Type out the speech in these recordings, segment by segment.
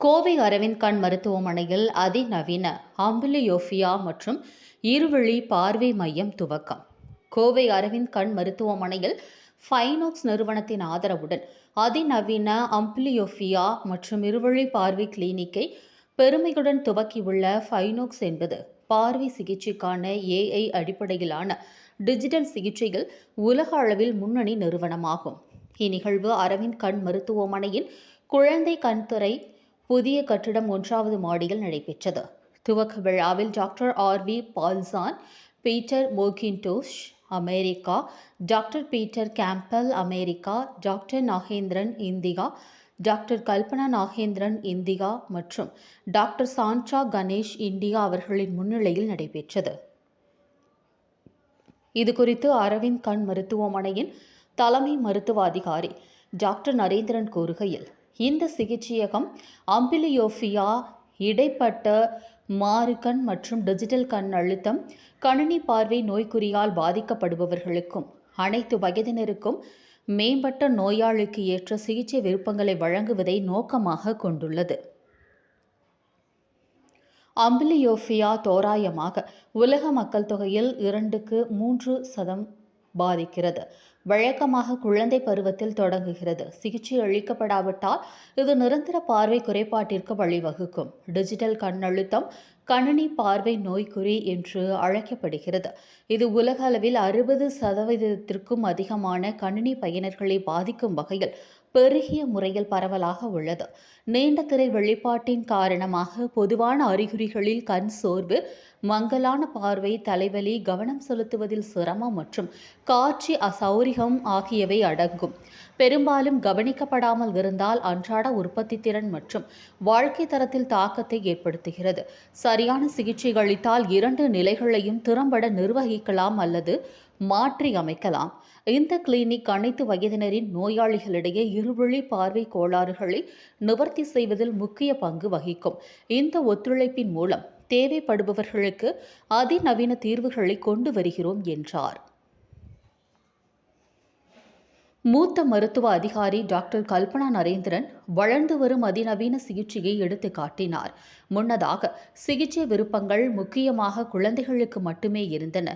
கோவை அரவிந்த் கண் மருத்துவமனையில் அதிநவீன ஆம்பிலியோஃபியா மற்றும் இருவழி பார்வை மையம் துவக்கம். கோவை அரவிந்த் கண் மருத்துவமனையில் ஃபைனோக்ஸ் நிறுவனத்தின் ஆதரவுடன் அதிநவீன அம்பிலியோஃபியா மற்றும் இருவழி பார்வை கிளினிக்கை பெருமையுடன் துவக்கியுள்ள ஃபைனோக்ஸ் என்பது பார்வை சிகிச்சைக்கான ஏஐ அடிப்படையிலான டிஜிட்டல் சிகிச்சையில் உலக அளவில் முன்னணி நிறுவனமாகும். இந்நிகழ்வு அரவிந்த் கண் மருத்துவமனையின் குழந்தை கண்துறை புதிய கட்டிடம் ஒன்றாவது மாடியில் நடைபெற்றது. துவக்க விழாவில் doctor R. V. Paulson Peter McIntosh America doctor Peter Campbell America doctor Nagendran India doctor Kalpana Nagendran India மற்றும் டாக்டர் சான்ட்ரா கணேஷ் இந்தியா அவர்களின் முன்னிலையில் நடைபெற்றது. இது குறித்து அரவிந்த் கண் மருத்துவமனையின் தலைமை மருத்துவ அதிகாரி டாக்டர் நரேந்திரன் கூறுகையில் இந்த சிகிச்சையகம் அம்பிலியோஃபியா இடைப்பட்ட மாறுகண் மற்றும் டிஜிட்டல் கண் அழுத்தம் கணினி பார்வை நோய்க்குறியால் பாதிக்கப்படுபவர்களுக்கும் அனைத்து வயதினருக்கும் மேம்பட்ட நோயாளிக்கு ஏற்ற சிகிச்சை விருப்பங்களை வழங்குவதை நோக்கமாக கொண்டுள்ளது. அம்பிலியோஃபியா தோராயமாக உலக மக்கள் தொகையில் இரண்டுக்கு மூன்று சதம் பாதிக்கிறது. வழக்கமாக குழந்தை பருவத்தில் தொடங்குகிறது. சிகிச்சை அளிக்கப்படாவிட்டால் இது நிரந்தர பார்வை குறைபாட்டிற்கு வழிவகுக்கும். டிஜிட்டல் கண்ணழுத்தம் கணினி பார்வை நோய்க்குறி என்று அழைக்கப்படுகிறது. இது உலக அளவில் அறுபது சதவீதத்திற்கும் அதிகமான கணினி பயனர்களை பாதிக்கும் வகையில் பெருகிய முறையில் பரவலாக உள்ளது. நீண்ட திரை வெளிப்பாட்டின் காரணமாக பொதுவான அறிகுறிகளில் கண் சோர்வு மங்கலான பார்வை தலைவலி கவனம் செலுத்துவதில் சிரமம் மற்றும் காட்சி அசௌரியம் ஆகியவை அடங்கும். பெரும்பாலும் கவனிக்கப்படாமல் இருந்தால் அன்றாட உற்பத்தி திறன் மற்றும் வாழ்க்கை தரத்தில் தாக்கத்தை ஏற்படுத்துகிறது. சரியான சிகிச்சை அளித்தால் இரண்டு நிலைகளையும் திறம்பட நிர்வகிக்கலாம் அல்லது மாற்றி அமைக்கலாம் இந்த கிளினிக் அனைத்து வயதினரின் நோயாளிகளிடையே இருவழி பார்வை கோளாறுகளை நிவர்த்தி செய்வதில் முக்கிய பங்கு வகிக்கும். இந்த ஒத்துழைப்பின் மூலம் தேவைப்படுபவர்களுக்கு அதிநவீன தீர்வுகளை கொண்டு வருகிறோம் என்றார். மூத்த மருத்துவ அதிகாரி டாக்டர் கல்பனா நரேந்திரன் வளர்ந்து வரும் அதிநவீன சிகிச்சையை எடுத்து காட்டினார். முன்னதாக சிகிச்சை விருப்பங்கள் முக்கியமாக குழந்தைகளுக்கு மட்டுமே இருந்தன.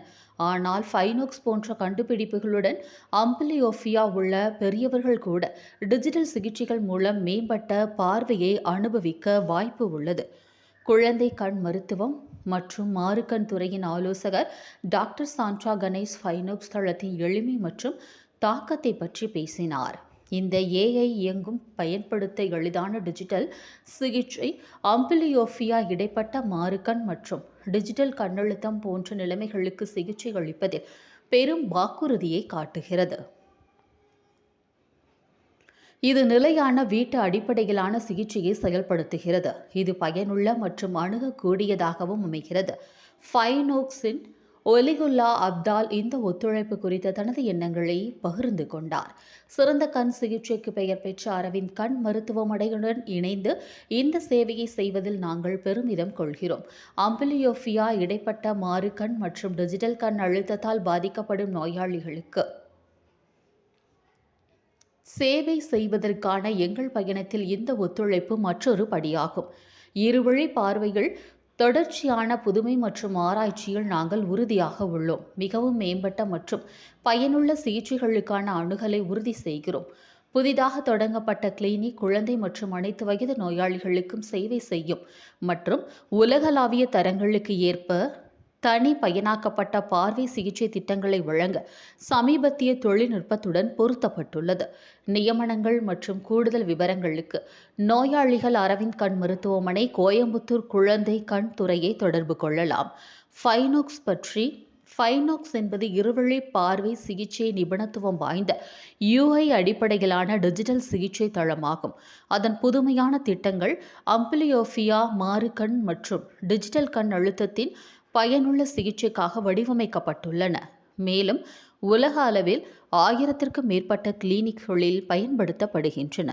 ஆனால் ஃபைனோக்ஸ் போன்ற கண்டுபிடிப்புகளுடன் அம்பிலியோஃபியா உள்ள பெரியவர்கள் கூட டிஜிட்டல் சிகிச்சைகள் மூலம் மேம்பட்ட பார்வையை அனுபவிக்க வாய்ப்பு உள்ளது. குழந்தை கண் மருத்துவம் மற்றும் மாறுக்கண் துறையின் ஆலோசகர் டாக்டர் சாண்ட்ரா கணேஷ் ஃபைனோக்ஸ் தளத்தின் எளிமை மற்றும் தாக்கத்தை பற்றி பேசினார். இந்த ஏஐ இயங்கும் பயன்படுத்த எளிதான டிஜிட்டல் சிகிச்சை அம்பிலியோஃபியா இடைப்பட்ட மாறுக்கண் மற்றும் டிஜிட்டல் கண்ணழுத்தம் போன்ற நிலைமைகளுக்கு சிகிச்சை அளிப்பதில் பெரும் வாக்குறுதியை காட்டுகிறது. இது நிலையான வீட்டு அடிப்படையிலான சிகிச்சையை செயல்படுத்துகிறது. இது பயனுள்ள மற்றும் அணுகக்கூடியதாகவும் அமைகிறது. ஃபைனோக்ஸின் ஒலிகுல்லா அப்தால் இந்த ஒத்துழைப்பு குறித்த தனது எண்ணங்களை பகிர்ந்து கொண்டார். சிறந்த கண் சிகிச்சைக்கு பெயர் பெற்ற அரவிந்த் கண் மருத்துவமனையுடன் இணைந்து இந்த சேவையை செய்வதில் நாங்கள் பெருமிதம் கொள்கிறோம். அம்பிலியோஃபியா இடைப்பட்ட மாறு கண் மற்றும் டிஜிட்டல் கண் அழுத்தத்தால் பாதிக்கப்படும் நோயாளிகளுக்கு சேவை செய்வதற்கான எங்கள் பயணத்தில் இந்த ஒத்துழைப்பு மற்றொரு படியாகும். இருவழி பார்வைகள் தொடர்ச்சியான புதுமை மற்றும் ஆராய்ச்சியில் நாங்கள் உறுதியாக உள்ளோம். மிகவும் மேம்பட்ட மற்றும் பயனுள்ள சிகிச்சைகளுக்கான அணுகலை உறுதி செய்கிறோம். புதிதாக தொடங்கப்பட்ட கிளினிக் குழந்தை மற்றும் அனைத்து வயது நோயாளிகளுக்கும் சேவை செய்யும் மற்றும் உலகளாவிய தரங்களுக்கு ஏற்ப தனி பயனாக்கப்பட்ட பார்வை சிகிச்சை திட்டங்களை வழங்க சமீபத்திய தொழில்நுட்பத்துடன் பொருத்தப்பட்டுள்ளது. நியமனங்கள் மற்றும் கூடுதல் விவரங்களுக்கு நோயாளிகள் அரவிந்த் கண் மருத்துவமனை கோயம்புத்தூர் குழந்தை கண் துறையை தொடர்பு கொள்ளலாம். ஃபைனோக்ஸ் பற்றி ஃபைனோக்ஸ் என்பது இருவழி பார்வை சிகிச்சை நிபுணத்துவம் வாய்ந்த யூஐ அடிப்படையிலான டிஜிட்டல் சிகிச்சை தளமாகும். அதன் புதுமையான திட்டங்கள் அம்பிலியோஃபியா மாறு கண் மற்றும் டிஜிட்டல் கண் அழுத்தத்தின் பயனுள்ள சிகிச்சைக்காக வடிவமைக்கப்பட்டுள்ளன. மேலும் உலக அளவில் ஆயிரத்திற்கும் மேற்பட்ட கிளினிக்குகளில் பயன்படுத்தப்படுகின்றன.